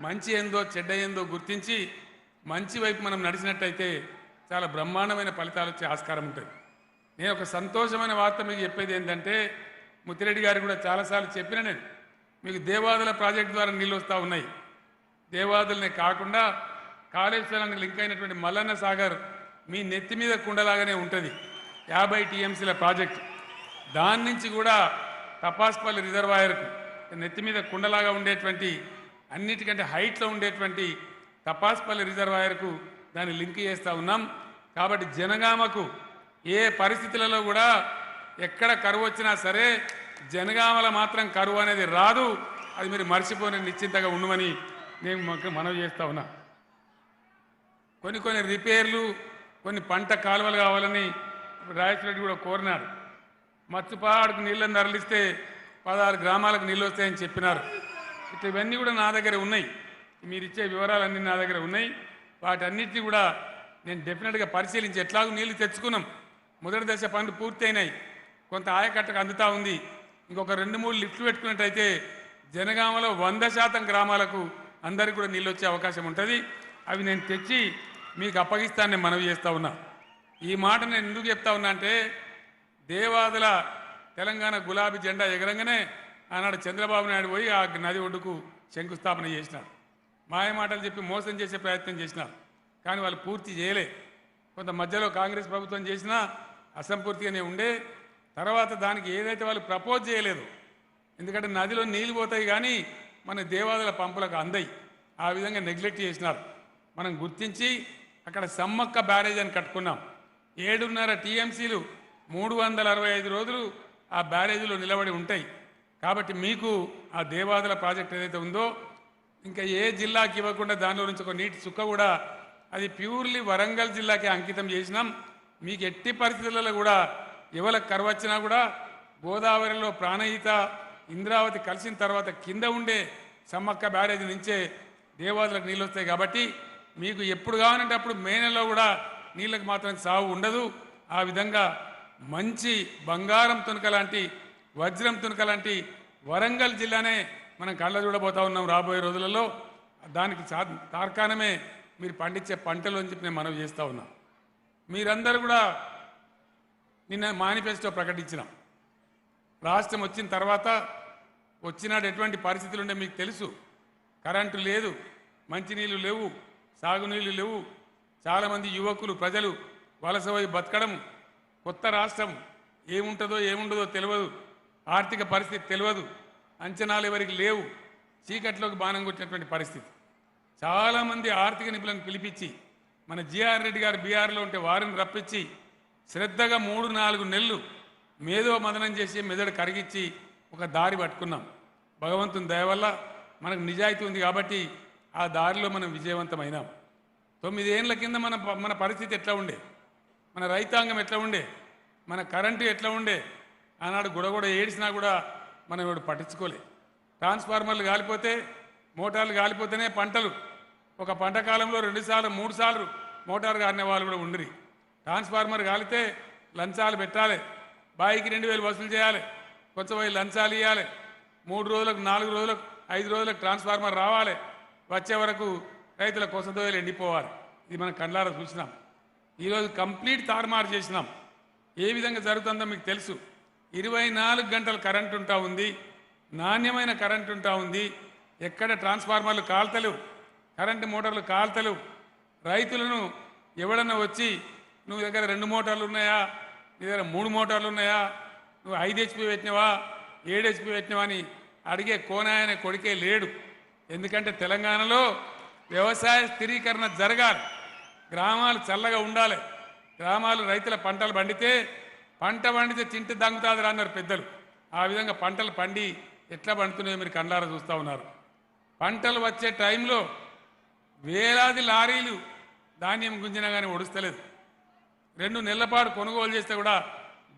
మంచి ఏందో చెడ్డ ఏందో గుర్తించి మంచి వైపు మనం నడిచినట్టయితే చాలా బ్రహ్మాండమైన ఫలితాలు వచ్చే ఆస్కారం ఉంటుంది. నేను ఒక సంతోషమైన వార్త మీకు చెప్పేది ఏంటంటే ముత్తిరెడ్డి గారు కూడా చాలాసార్లు చెప్పిన నేను మీకు దేవాదుల ప్రాజెక్ట్ ద్వారా నీళ్ళు వస్తూ ఉన్నాయి. దేవాదులనే కాకుండా కాళేశ్వరానికి లింక్ అయినటువంటి మల్లన్న సాగర్ మీ నెత్తి మీద కుండలాగానే ఉంటుంది. యాభై టీఎంసీల ప్రాజెక్ట్. దాని నుంచి కూడా తపాస్పల్లి రిజర్వాయర్కు నెత్తి మీద కుండలాగా ఉండేటువంటి అన్నిటికంటే హైట్లో ఉండేటువంటి తపాస్పల్లి రిజర్వాయర్కు దాన్ని లింక్ చేస్తూ ఉన్నాం. కాబట్టి జనగామకు ఏ పరిస్థితులలో కూడా ఎక్కడ కరువు వచ్చినా సరే జనగామల మాత్రం కరువు అనేది రాదు. అది మీరు మర్చిపోని నిశ్చింతగా ఉండమని నేను మనవి చేస్తా ఉన్నా. కొన్ని కొన్ని రిపేర్లు కొన్ని పంట కాలువలు కావాలని రాజేశ్వర కూడా కోరినారు. మత్స్యపాడుకు నీళ్ళని తరలిస్తే పదహారు గ్రామాలకు నీళ్ళు వస్తాయని చెప్పినారు. ఇట్లా ఇవన్నీ కూడా నా దగ్గర ఉన్నాయి. మీరు ఇచ్చే వివరాలన్నీ నా దగ్గర ఉన్నాయి. వాటన్నిటిని కూడా నేను డెఫినెట్గా పరిశీలించి ఎట్లాగో నీళ్ళు తెచ్చుకున్నాం. మొదటి దశ పనులు పూర్తయినాయి. కొంత ఆయకట్టకు అందుతా ఉంది. ఇంకొక రెండు మూడు లిఫ్ట్లు పెట్టుకున్నట్టయితే జనగామలో వంద శాతం గ్రామాలకు అందరికీ కూడా నీళ్ళు వచ్చే అవకాశం ఉంటుంది. అవి నేను తెచ్చి మీకు అప్పగిస్తానని మనవి చేస్తా ఉన్నా. ఈ మాట నేను ఎందుకు చెప్తా ఉన్నా అంటే దేవాదుల తెలంగాణ గులాబీ జెండా ఎగరంగానే ఆనాడు చంద్రబాబు నాయుడు పోయి ఆ నది ఒడ్డుకు శంకుస్థాపన చేసినారు మాయ మాటలు చెప్పి మోసం చేసే ప్రయత్నం చేసినారు. కానీ వాళ్ళు పూర్తి చేయలే. కొంత మధ్యలో కాంగ్రెస్ ప్రభుత్వం చేసినా అసంపూర్తిగానే ఉండే. తర్వాత దానికి ఏదైతే వాళ్ళు ప్రపోజ్ చేయలేదు. ఎందుకంటే నదిలో నీళ్ళు పోతాయి కానీ మన దేవాదుల పంపులకు అందయి. ఆ విధంగా నెగ్లెక్ట్ చేసినారు. మనం గుర్తించి అక్కడ సమ్మక్క బ్యారేజ్ అని కట్టుకున్నాం. ఏడున్నర టీఎంసీలు మూడు వందల అరవై ఐదు రోజులు ఆ బ్యారేజీలో నిలబడి ఉంటాయి. కాబట్టి మీకు ఆ దేవాదుల ప్రాజెక్ట్ ఏదైతే ఉందో ఇంకా ఏ జిల్లాకి ఇవ్వకుండా దానిలో నుంచి ఒక నీటి చుక్క కూడా అది ప్యూర్లీ వరంగల్ జిల్లాకి అంకితం చేసినాం. మీకు ఎట్టి పరిస్థితులలో కూడా ఎవరికి కరువచ్చినా కూడా గోదావరిలో ప్రాణహిత ఇంద్రావతి కలిసిన తర్వాత కింద ఉండే సమ్మక్క బ్యారేజ్ నుంచే దేవాదులకు నీళ్ళు వస్తాయి కాబట్టి మీకు ఎప్పుడు కావాలంటే అప్పుడు మే నెలలో కూడా నీళ్ళకి మాత్రం సాగు ఉండదు. ఆ విధంగా మంచి బంగారం తునక లాంటి వజ్రం తునక లాంటి వరంగల్ జిల్లానే మనం కళ్ళ చూడబోతా ఉన్నాం రాబోయే రోజులలో. దానికి తార్కాణమే మీరు పండించే పంటలు అని చెప్పి నేను మనవి చేస్తూ ఉన్నా. మీరందరూ కూడా నిన్న మేనిఫెస్టో ప్రకటించినాం. రాష్ట్రం వచ్చిన తర్వాత వచ్చినాడు ఎటువంటి పరిస్థితులు ఉండే మీకు తెలుసు. కరెంటు లేదు మంచినీళ్ళు లేవు సాగునీళ్ళు లేవు. చాలామంది యువకులు ప్రజలు వలస పోయి బతకడం కొత్త రాష్ట్రం ఏముంటుందో ఏముండదో తెలియదు. ఆర్థిక పరిస్థితి తెలియదు. అంచనాలు ఎవరికి లేవు. చీకట్లోకి బాణం కొట్టినటువంటి పరిస్థితి. చాలామంది ఆర్థిక నిపుణులను పిలిపించి మన జిఆర్ రెడ్డి గారు బీఆర్లో ఉంటే వారిని రప్పించి శ్రద్ధగా మూడు నాలుగు నెలలు మేధో మదనం చేసి మెదడు కరిగించి ఒక దారి పట్టుకున్నాం. భగవంతుని దయ వల్ల మనకు నిజాయితీ ఉంది కాబట్టి ఆ దారిలో మనం విజయవంతమైనాం. తొమ్మిదేళ్ళ కింద మన మన పరిస్థితి ఎట్లా ఉండే? మన రైతాంగం ఎట్లా ఉండే? మన కరెంటు ఎట్లా ఉండే? ఆనాడు గుడగొడ ఏడిసినా కూడా మనం ఇప్పుడు పట్టించుకోలే. ట్రాన్స్ఫార్మర్లు కాలిపోతే మోటార్లు కాలిపోతేనే పంటలు. ఒక పంట కాలంలో రెండుసార్లు మూడు సార్లు మోటార్ కారిన వాళ్ళు కూడా ఉండిరి. ట్రాన్స్ఫార్మర్ కాలితే లంచాలు పెట్టాలి. బాయికి రెండు వేలు వసూలు చేయాలి. కొంచెం పోయి లంచాలు ఇవ్వాలి మూడు రోజులకు నాలుగు రోజులకు ఐదు రోజులకు ట్రాన్స్ఫార్మర్ రావాలి. వచ్చే వరకు రైతుల కొసదోయలు ఎండిపోవాలి. ఇది మనం కండ్లారా చూసినాం. ఈరోజు కంప్లీట్ తారుమారు చేసినాం. ఏ విధంగా జరుగుతుందో మీకు తెలుసు. ఇరవై నాలుగు గంటలు కరెంట్ ఉంటా ఉంది నాణ్యమైన కరెంట్ ఉంటా ఉంది. ఎక్కడ ట్రాన్స్ఫార్మర్లు కాల్తలు కరెంటు మోటార్లు కాల్తలు రైతులను ఎవడన్నా వచ్చి నువ్వు దగ్గర రెండు మోటార్లు ఉన్నాయా? నీ దగ్గర మూడు మోటార్లు ఉన్నాయా? నువ్వు ఐదు హెచ్పి పెట్టినవా? ఏడు హెచ్పి పెట్టినవా? అని అడిగే కోనాయన కొడుకే లేడు. ఎందుకంటే తెలంగాణలో వ్యవసాయ స్థిరీకరణ జరగాలి. గ్రామాలు చల్లగా ఉండాలి. గ్రామాలు రైతుల పంటలు పండితే పంట పండితే తింటే దంగుతాదిరా అన్నారు పెద్దలు. ఆ విధంగా పంటలు పండి ఎట్లా పండుతున్నాయో మీరు కండారా చూస్తూ ఉన్నారు. పంటలు వచ్చే టైంలో వేలాది లారీలు ధాన్యం గుంజినా కానీ ఒడుస్తలేదు. రెండు నెలల పాటు కొనుగోలు చేస్తే కూడా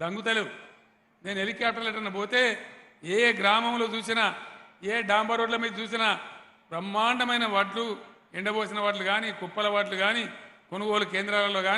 దంగుతలేవు. నేను హెలికాప్టర్లు ఎటన్నా పోతే ఏ గ్రామంలో చూసినా ఏ డాంబర్ రోడ్ల మీద చూసినా బ్రహ్మాండమైన వడ్లు ఎండబోసిన వడ్లు కానీ కుప్పల వడ్లు కానీ కొనుగోలు కేంద్రాలలో కానీ